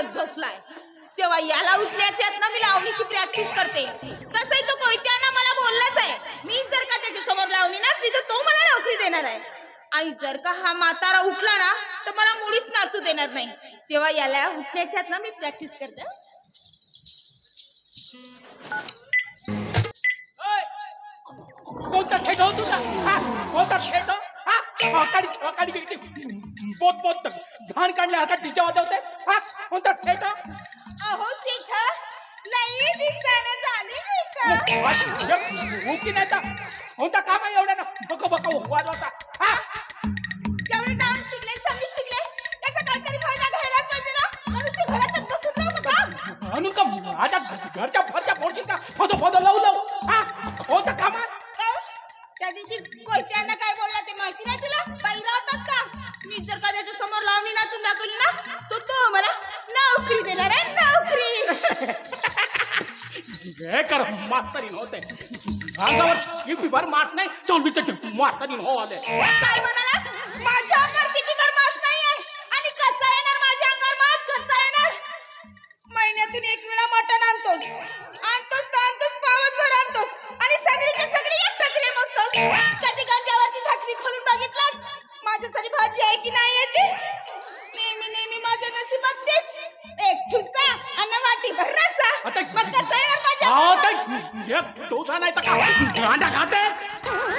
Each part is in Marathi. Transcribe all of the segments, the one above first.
मारत झोपलाय. तेव्हा याला उठल्याच्यात ना मी लावणीची प्रॅक्टिस करते. तसंही तो कोयत्याना मला बोललाच आहे. मी जर का त्याच्यासमोर लावणी नाचली तर तो मला नोकरी देणार आहे. आणि जर का हा म्हातारा उठला ना तर मला मुळीच नाचू देणार नाही. तेव्हा याला उठण्याच्यात ना मी प्रॅक्टिस करते. कोणता सेट हो तुझा हा? कोणता सेट हो? हा? काढी पोत पोत धान काढल्या हातात डीजे वाजवते. हा कोणता सेट हो? अहो शिखा लई दिसताना झाली मी का? हो की नाही तर. कोणता काम आहे एवढा ना बघ बघ वाजवता हा? तेवढे डान्स शिकले संगीत शिकले त्याचा काहीतरी फायदा घ्यायला पाहिजे ना? का नुसते घरातच बसून राहू का म्हणून का माझ्या घरच्या फरच्या फोडशील का फदो फदो लावू लावू. हा? काहून? त्या दिवशी कोयत्यांना काय बोलला ते माहिती नाही तुला? पहिला होतास का? मी जर का त्याच्यासमोर लावणी नाचून दाखवली ना तो तो मला नोकरी देणार आहे नोकरी. हे कर मास्तरीन होते अंगावर शिपी भर मास नाही चौलीच मास्तरीन हो आले. काय म्हणाला माझ्या अंगावर शिटीभर मास नाहीये. आणि कसा येणार माझ्या अंगावर मास? कसा येणार? महिन्यातून एक वेळा मटण आणतोस कधी खोलून बघितलास? माझ्यासाठी भाजी आहे की नाही आहे ती नेहमी नेहमी माझ्या नशिबात तेच. एक ठुसा आणि वाटीभर रस्सा आता मग कसं येणार माझ्या अहो अंगावर? ते एक डोसा नाही तर का अंडा खाते?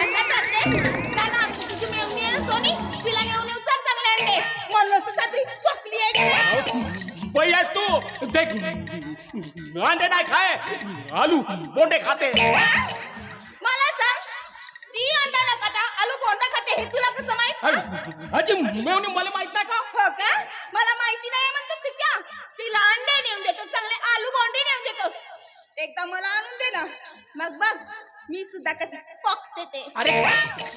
अंडा चालते? जा ना आमची तुझी मेवणी आहे ना सोनी? तिला घेऊन येऊ चाल चांगले अंडे म्हणूनच तर छत्री चोकली आहे की नाही? बाई आहेस तू. देख. अंडे नाही खाय. आलू बोंडे खाते. आलू बोंडा खाते हे तुला कसं माहीत? अजी मेवणी मला माहीत नाही का? हो का? मला माहिती नाही म्हणतो तिच्या तिला अंडे नेऊन देतो चांगले आलू बोंडे एकदा मला आणून दे ना. मग बघ मी सुद्धा कसं पकते ते. अरे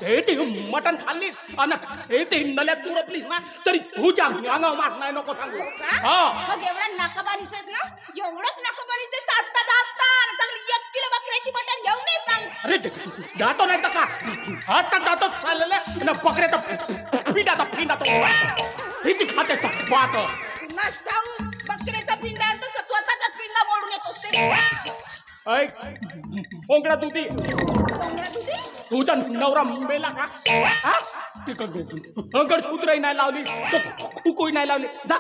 हे ते मटण खाल्लीस? आणि हे ते नल्यात चुरपलीस ना? तरी तुझ्या अंगावर मास नाही नको सांगू. हो का? हा. मग एवढा नाकाबारीच ना? एवढंच नाकाबारीच आत्ता जाता चांगली एक किलो बकऱ्याची मटण घेऊन ये सांग. अरे जातो नाही तर का? आता जातो चाललेलं ना बकऱ्याचा पिंडाचा पिंडा तो किती खाते पाहत. नष्ट होऊन बकऱ्याचा पिंड ऐक. तुझी डोंगरा तुझी नवरा मेला का? हा? ते क- अंगड सूत्रही नाही लावली. तो नाही लावली. जा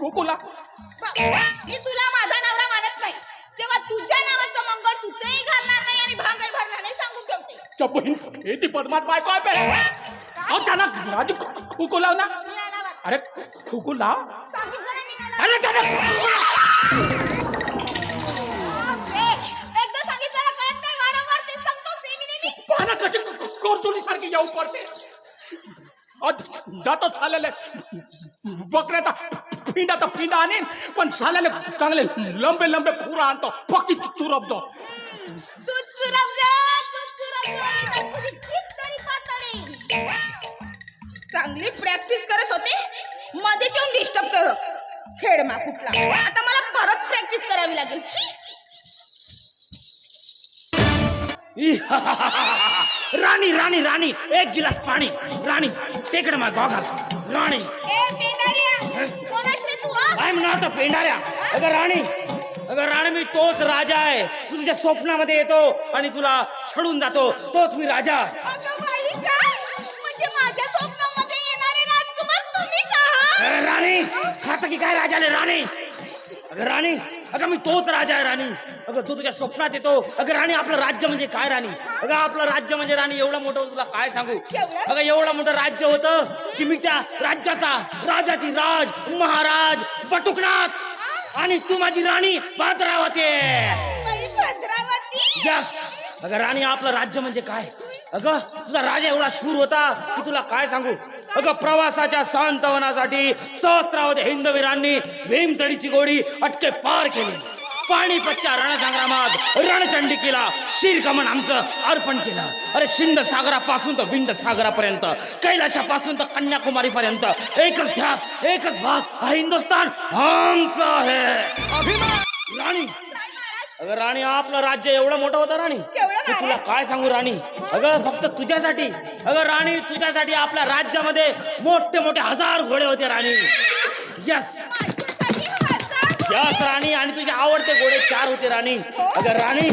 कुकुला बघ, मी तुला माझा नवरा मानत नाही. तेव्हा तुझ्या नावाचं मंगळसूत्रही घालणार नाही आणि भांगही भरणार नाही सांगून ठेवते. त्या बहीण हे ती पद्मात बायको आहे पे अहो त्यांना आधी कुकू लाव ना. मी नाही लावत. अरे कुकू लाव सांगितलं नाही मी नाही अरे त्याला कोरचुली सारखी येऊ पडते. जातो चाललेले बकऱ्याचा फिंडाचा फिंडा आणीन पण चाललेले चांगले लंबे लंबे खुरा आणतो पक्की चुरपतो तू चुरप जा तू तरी चांगली प्रॅक्टिस करत होते? मध्येच येऊन डिस्टर्ब कर. खेळमा कुठला? आता मला परत प्रॅक्टिस करावी लागेल. राणी राणी राणी एक गिलास पाणी. राणी टेकड माय गॉगल राणी? आय म्हणा पेंडाऱ्या अगं राणी अगं राणी मी तोच राजा आहे. तू तुझ्या स्वप्नामध्ये येतो आणि तुला छडून जातो. तोच मी राजा. काय? म्हणजे राणी खाता की काय राजाले राणी? अगं राणी अगं मी तोच राजा आहे राणी. अगं तू तुझ्या स्वप्नात येतो. अगं राणी आपलं राज्य म्हणजे काय राणी? अगं आपलं राज्य म्हणजे राणी एवढं मोठं तुला काय सांगू? अगं एवढं मोठं राज्य होतं की मी त्या राज्याचा राजाची राज महाराज बटुकनाथ आणि तू माझी राणी भाद्रावती. बाई भद्रावती? यस अगं राणी आपलं राज्य म्हणजे काय? अगं तुझा राजा एवढा शूर होता की तुला काय सांगू? अगं प्रवासाच्या सांत्वनासाठी सहस्रावधी हिंदवीरांनी भीमतडीची गोडी अटके पार केली. पाणीपतच्या रणसंग्रामात रणचंडिकेला शिरकमन आमचं अर्पण केलं. अरे शिंद सागरापासून तर विंद सागरापर्यंत कैलाशापासून तर कन्याकुमारीपर्यंत एकच ध्यास एकच भास हा हिंदुस्थान आमचं आहे. राणी अगं राणी आपलं राज्य एवढं मोठं होतं राणी. मी तुला काय सांगू राणी? अगं फक्त तुझ्यासाठी अगं राणी तुझ्यासाठी आपल्या राज्यामध्ये मोठे मोठे हजार घोडे होते राणी. यस यस राणी आणि तुझे आवडते घोडे चार होते राणी. अगं राणी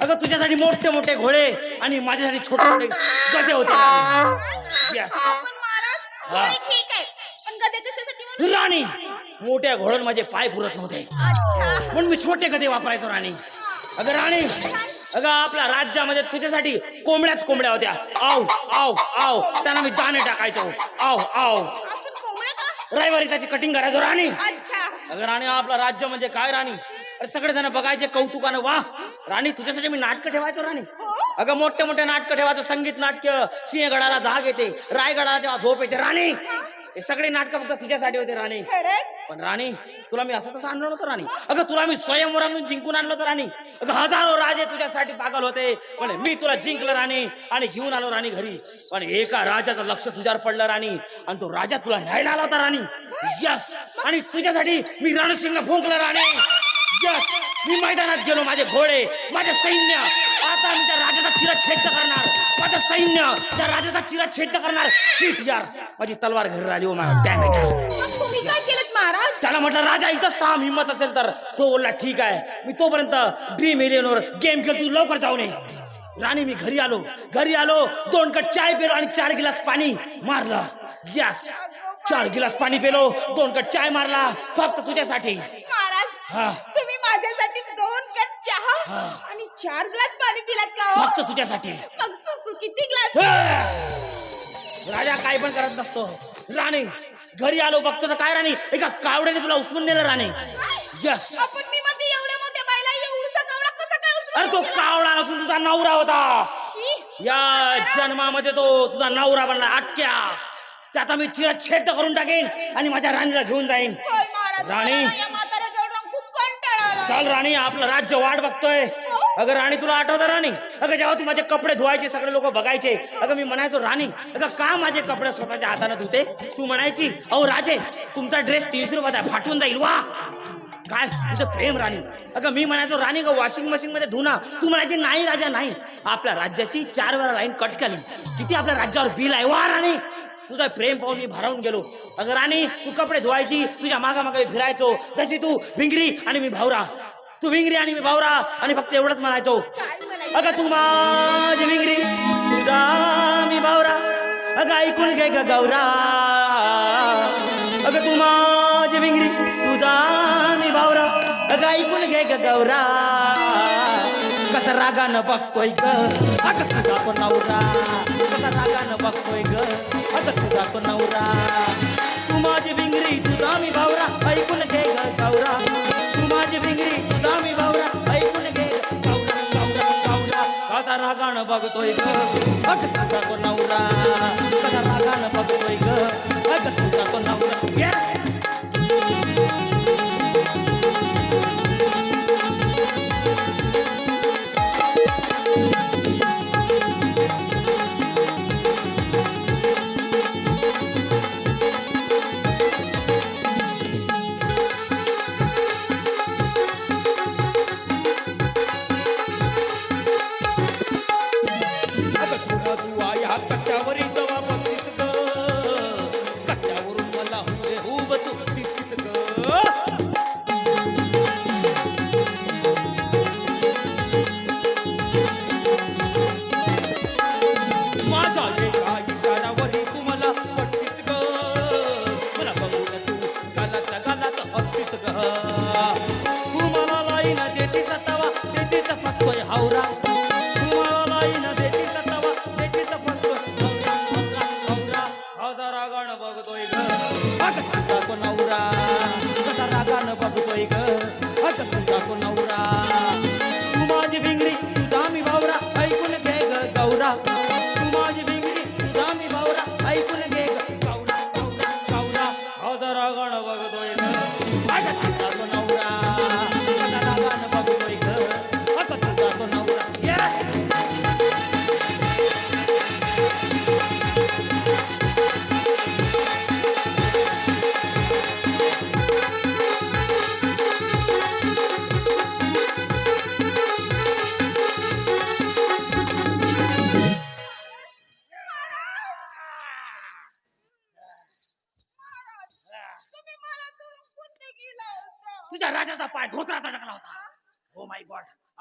अगं तुझ्यासाठी मोठे मोठे घोडे आणि माझ्यासाठी छोटे छोटे गदे होते राणी. यस हा. राणी मोठ्या घोड्यां माझे पाय पुरत नव्हते. म्हणून मी छोटे गदे वापरायचो राणी. अगं राणी अगं आपल्या राज्यामध्ये तुझ्यासाठी कोंबड्याच कोंबड्या होत्या. आव आव आव त्यांना मी दाणे टाकायचो. आव आव रविवारी त्याची कटिंग करायचो राणी. अगं राणी आपलं राज्य म्हणजे काय राणी? अरे सगळे जण बघायचे कौतुकानं. वा राणी तुझ्यासाठी मी नाटकं ठेवायचो राणी. हो? अगं मोठे मोठे नाटकं ठेवायचं. संगीत नाट्य सिंहगडाला जाग येते. रायगडाला जेव्हा झोप येते. राणी हे सगळे नाटकं फक्त तुझ्यासाठी होते राणी. पण राणी तुला मी असं तसं आणलं नव्हतं राणी. अगं तुला मी स्वयंवरामधून जिंकून आणलं होतं राणी. अगं हजारो राजे तुझ्यासाठी पागल होते पण मी तुला जिंकलं राणी आणि घेऊन आलो राणी घरी. पण एका राजाचं लक्ष तुझ्यावर पडलं राणी आणि तो राजा तुला न्यायला आला होता राणी. यस! आणि तुझ्यासाठी मी रणसिंग फुंकलं राणी. यस! मी मैदानात गेलो माझे घोडे माझे सैन्य. आता मी त्या राजाचा चिरच्छेद करणार. माझं सैन्य त्या राजाचा चिरच्छेद करणार. शीट यार. माझी तलवार घरी डॅमेज मग तुम्ही काय केलं महाराज? त्याला म्हटलं राजा इथंच थांब हिंमत असेल तर. तो बोलला ठीक आहे. मी तोपर्यंत ड्रीम एलियनवर गेम खेळ तू लवकर जाऊ नये राणी मी घरी आलो. घरी आलो दोन कट चाय पेलो आणि चार गिलास पाणी मारलं. यस चार गिलास पाणी पेलो दोन कट चाय मारला फक्त तुझ्यासाठी. महाराज हा. तुम्ही माझ्यासाठी दोन कप चहा हा. आणि चार ग्लास पाणी पिलात का हो? फक्त तुझ्यासाठी मग सुसू किती ग्लास! राजा काय पण करत नसतो राणी घरी आलो बघतो तर काय राणी एका कावड्याने तुला उचलून नेलं राणी यस आपण मी मध्ये एवढ्या मोठ्या बायला एवढसा कावळा कसा काय उचलून अरे तो नेला? कावळा नसून तुझा नवरा होता शी. या जन्मामध्ये तो तुझा नवरा बनला अटक्या ते आता मी चिरच्छेद करून टाकेन आणि माझ्या राणीला घेऊन जाईन होय महाराज राणी. मला ना या चाल राणी आपलं राज्य वाट बघतोय. अगं राणी तुला आठवतं राणी? अगं जेव्हा तू माझे कपडे धुवायचे सगळे लोक बघायचे अगं मी म्हणायचो राणी अगं का माझे कपडे स्वतःच्या हाताने धुते? तू म्हणायची अहो राजे तुमचा ड्रेस तीनशे रुपयाचा फाटून जाईल वा. काय तुझं प्रेम राणी? अगं मी म्हणायचो राणी ग वॉशिंग मशीन मध्ये धुना. तू म्हणायची नाही राजा नाही. आपल्या राज्याची चार वेळा लाईन कट केली. किती आपल्या राज्यावर बिल आहे वा राणी. तुझा प्रेम पाहून मी भारावून गेलो. अगं राणी तू कपडे धुवायची तुझ्या मागा मागे फिरायचो. त्याची तू भिंगरी आणि मी भावरा. तू भिंगरी आणि मी भावरा आणि फक्त एवढंच म्हणायचो. अगं तू माझी भिंगरी तुझा मी भावरा. अगं ऐकून घे ग गौरा. अगं तू माझी भिंगरी तुझा मी भावरा. अगं ऐकून घे ग गौरा. कसा रागानं बघतोय ग. अगं तुझा तो नवरा. कसा रागानं बघतोय ग. अगं तुझा नवरा. तू माझी भिंगरी तुझा मी भावरा ऐकून घे ग गौरा तू माझी भिंगरी तुझा मी भावरा ऐकून घे गौरा गौरा गौरा कसा रागाण बघतोय ग? अगं तुझा नवरा. कसा रागाण बघतोय ग?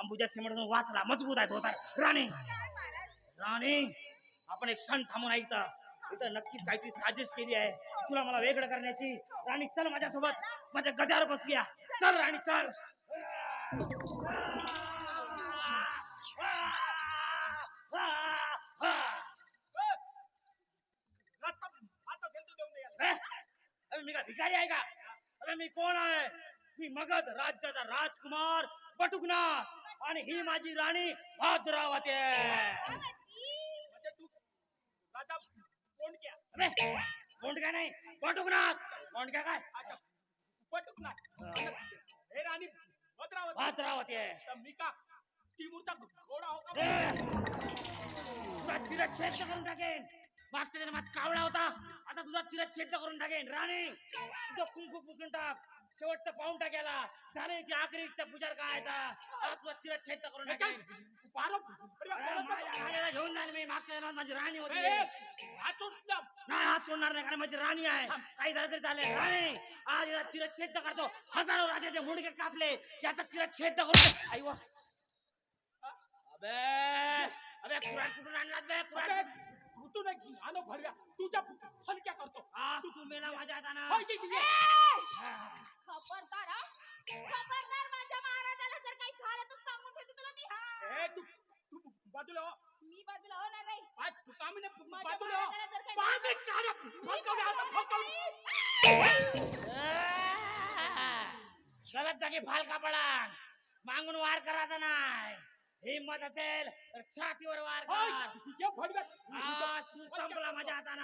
अंबुजा सिमेंट वाचला मजबूत आहे धोतर. राणी. राणे आपण एक क्षण थांबून ऐकता इथं. नक्कीच काहीतरी साजिश केली आहे. तुला मला वेगळं करण्याची. राणी चल माझ्यासोबत. माझ्या गद्यावर बसूया चल राणी चल. मी का भिकारी आहे का? अरे मी कोण आहे? मी मगध राज्याचा राजकुमार बटुकनाथ. आणि ही माझी राणी भाद्रावती. आहे म्हणजे नाही बटुकनाथ. कोण काय? काय अच्छा पटूक ना हे राणी भद्रावती. भाद्रावती. आहे तर मी का तिमूरचा घोडा हो का? करून टाकेन. मागच्या जन्मात कावळा होता. आता तुझा चिरच्छेद करून टाकेन. राणी तुझं कुंकू पुसून टाक. शेवटचं पाहून टाकायला. झाल्याची आखरी इच्छा पुजार काय करून टाकेन पारो. अरे, माझ्या राणीला घेऊन जाईल मी. मागच्या जन्मात माझी राणी होती. नाही हात सोडणार नाही कारण माझी राणी आहे. काही झालं तरी चालेल. राणी आज याला चिरच्छेद करतो. हजारो राजाचे मुंडके कापले. याचा चिरच्छेद करून आई वा. अबे. अबे कुराड कुठून आणलास बे? कुराड कुठून आलो भरव्या तुझ्या हलक्या करतो हा तू मेला माझ्या हातानं होय की तुझ्या? खबरदार हा? खबरदार माझ्या महाराजाला जर काही झालं तर सांगून ठेवतो तुला मी हा ए, तू तू बाजूला हो. मी बाजूला होणार नाही पाय तू कामीने माझ्या बाजूला हो. महाराजाला जर काही पाय झालं- बी काढा. मी फडकवले आता, बाजूला फडकवले. गलत जागी फालका पडान मागून वार करायचा नाही हिम्मत असेल तर छातीवर वार कर. आज तू संपला माझ्या हातानं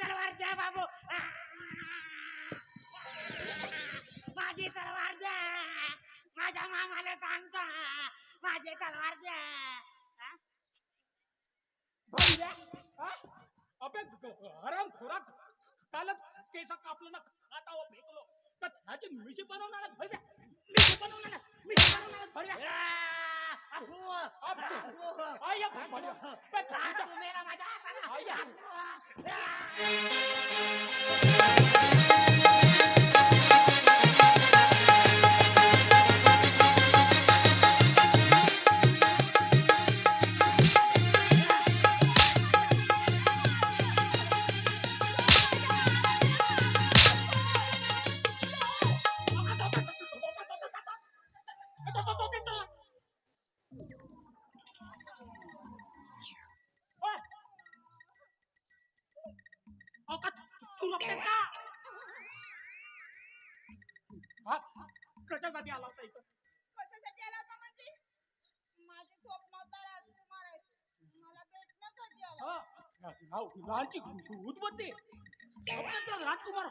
तलवार द्या बाबू. माझी तलवार द्या. माझ्या मामाला सांगतो. माझी तलवार द्या. भरव्या. हा? अबे हराम खोराक. कालच केस कापलं ना खातावर फेकलो. तर ह्याची मिशी बनवणार भरव्या मिशी बनवणार मिशी बनवणार आहेत भरव्या आय या भरव्या. बे, खायच्या. आय या. ओय. उद्बत्ती आपल्यातला राजकुमार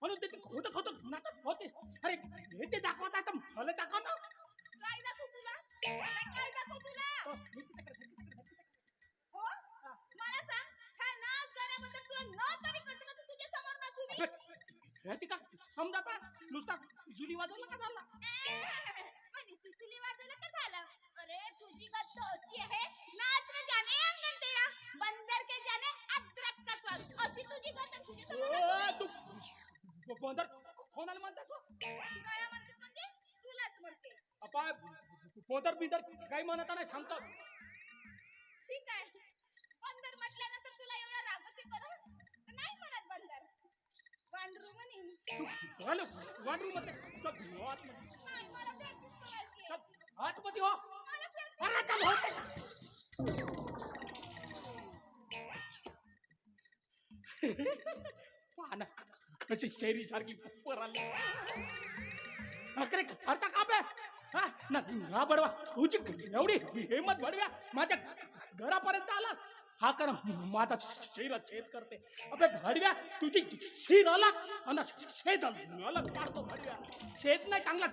म्हणून ते खोटं खोटं नाटक होते. अरे हे ते दाखवत आहे तर मला दाखव ना. काय दाखवू तुला? अरे काय दाखवू तुला? तो, हे तिच्याकडे, तिच्याकडे, तिच्याकडे. मला सांग ह्या नाच गाण्याबद्दल तुला न तरी कसं कसं तुझ्या समोर नाचू मी अबे, ती का समजाता? नुसता जुली वाजवला का झाला? सुसुली वाजवलं का झालं? अरे तुझी गत अशी आहे नाच में जाने अंगण तेरा. बंदर के जाने अदरक का स्वाद. अशी तुझी गत आणि तुझ्या समोर नाचू मी. ओ, तू ब- बंदर कोणाला म्हणतात तू? काय म्हणते म्हणजे तुलाच म्हणते. अपाय बंदर बिंदर काही म्हणत नाही सांगतो ठीक आहे. बंदर म्हटल्यानंतर तुला एवढा रागवते करू नाही म्हणत बंदर. वांडरू म्हणीन तू घाल वाटरू मध्ये हो. मला कशी शैरी सारखी पराली अरे करता हा? ना बडवा. तुझी एवढी हिंमत बडव्या माझ्या घरापर्यंत आला. हा कर माझा शिर छेद करते. अबे भडव्या तुझी शिर अलग आणि छेद अलग पाडतो भडव्या छेद नाही चांगला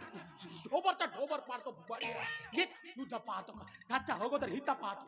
ढोबरचा ढोबर पाडतो भडव्या घे तुझा पाहतो का? ह्याच्या अगोदर हिता पाहतो.